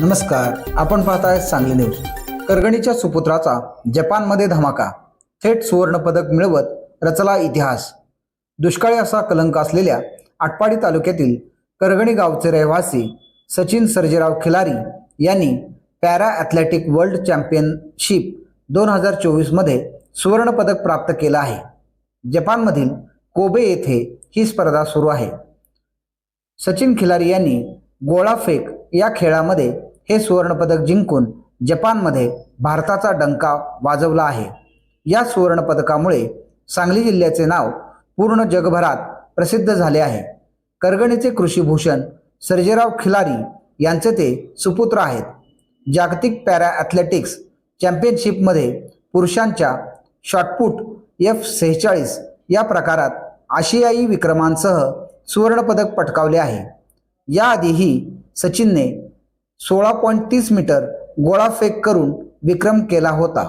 नमस्कार आपण पाहताय सांगली न्यूज करगणीच्या सुपुत्राचा जपानमध्ये धमाका. थेट सुवर्ण पदक मिळवत रचला इतिहास. दुष्काळी असा कलंक असलेल्या आटपाडी तालुक्यातील करगणी गावचे रहिवासी सचिन सर्जेराव खिलारी यांनी पॅरा ॲथलेटिक वर्ल्ड चॅम्पियनशिप दोन हजार चोवीसमध्ये सुवर्णपदक प्राप्त केलं आहे. जपानमधील कोबे येथे ही स्पर्धा सुरू आहे. सचिन खिलारी यांनी गोळाफेक या खेळामध्ये हे सुवर्णपदक जिंकून जपानमध्ये भारताचा डंका वाजवला आहे. या सुवर्णपदकामुळे सांगली जिल्ह्याचे नाव पूर्ण जगभरात प्रसिद्ध झाले आहे. करगणीचे कृषीभूषण सर्जेराव खिलारी यांचे ते सुपुत्र आहेत. जागतिक पॅरा ॲथलेटिक्स चॅम्पियनशिपमध्ये पुरुषांच्या शॉटपुट एफ सेहेचाळीस या प्रकारात आशियाई विक्रमांसह सुवर्णपदक पटकावले आहे. याआधीही सचिनने सोळा पॉईंट तीस मीटर गोळाफेक करून विक्रम केला होता.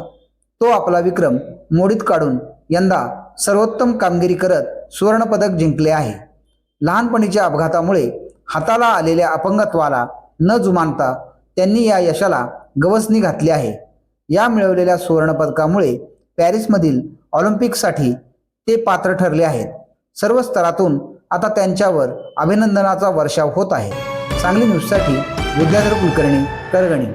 तो आपला विक्रम मोडीत काढून यंदा सर्वोत्तम कामगिरी करत सुवर्णपदक जिंकले आहे. लहानपणीच्या अपघातामुळे हाताला आलेल्या अपंगत्वाला न जुमानता त्यांनी या यशाला गवसणी घातली आहे. या मिळवलेल्या सुवर्णपदकामुळे पॅरिसमधील ऑलिम्पिकसाठी ते पात्र ठरले आहेत. सर्व स्तरातून आता त्यांच्यावर अभिनंदनाचा वर्षाव होत आहे. सांगली न्यूजसाठी विद्याधर कुलकर्णी करगणी